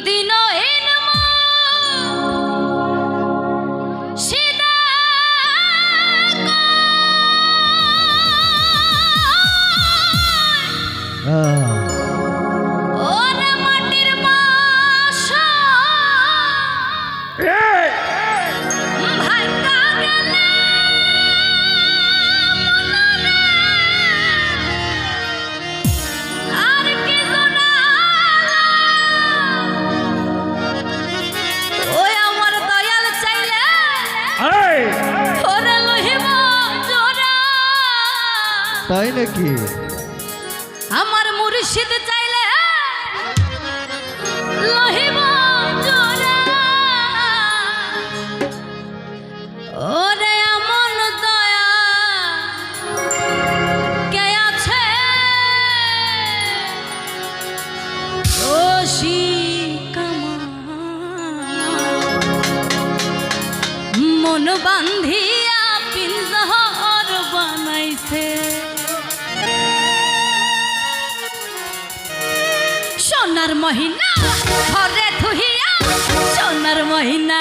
দিনহীন তাই নাকি? আমার মুর্শিদ চাইলে লহিব সোনার মহিনা ঘরে থুহিয়া সোনার মহিনা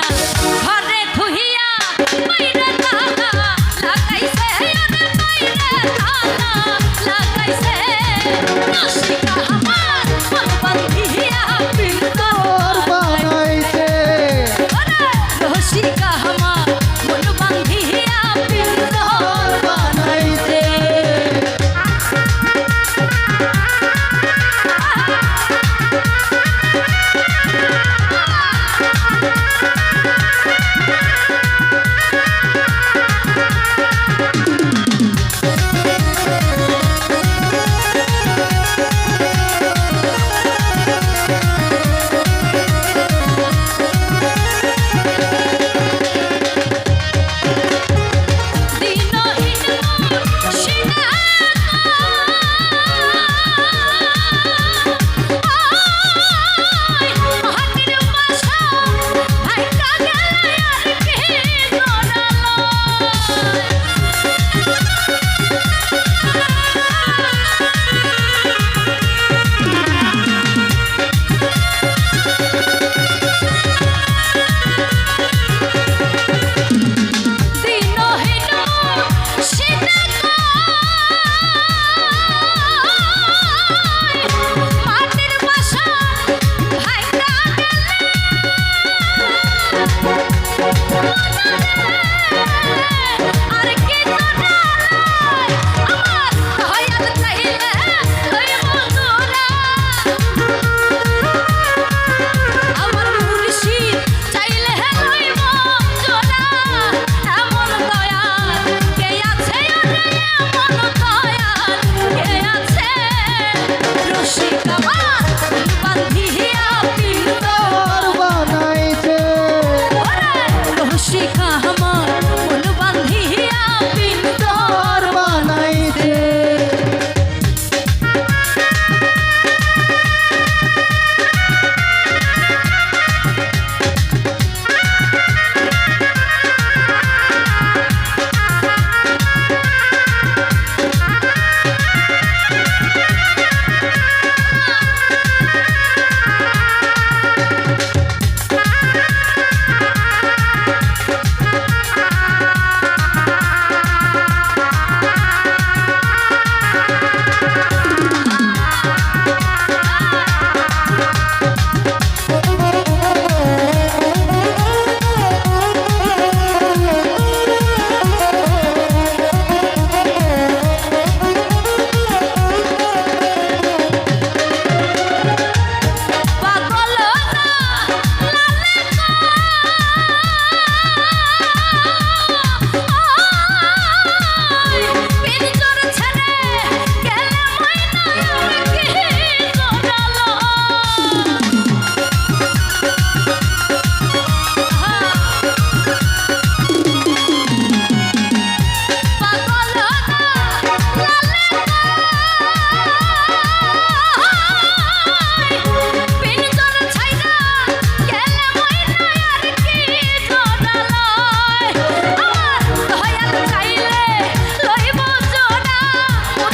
ঘরে থুহিয়া লাগাইছে লাগাইছে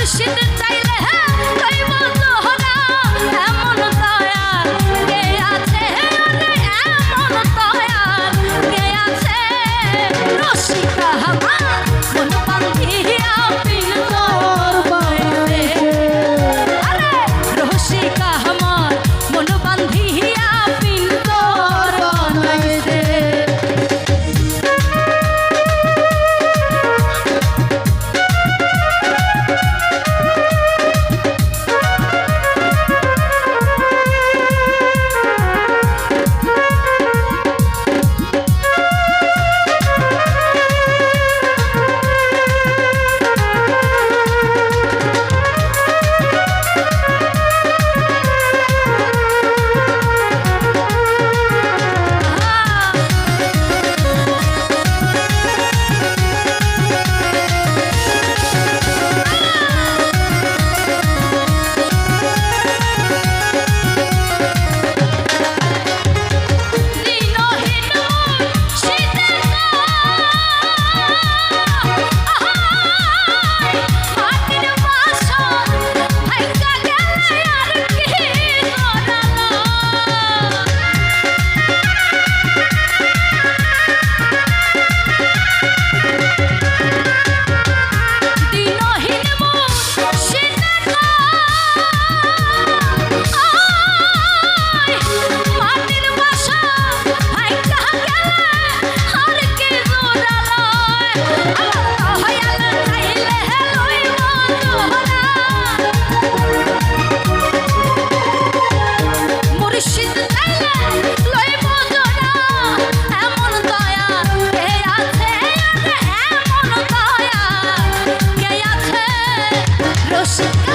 মুর্শিদ চাইলে হ্যাঁ closer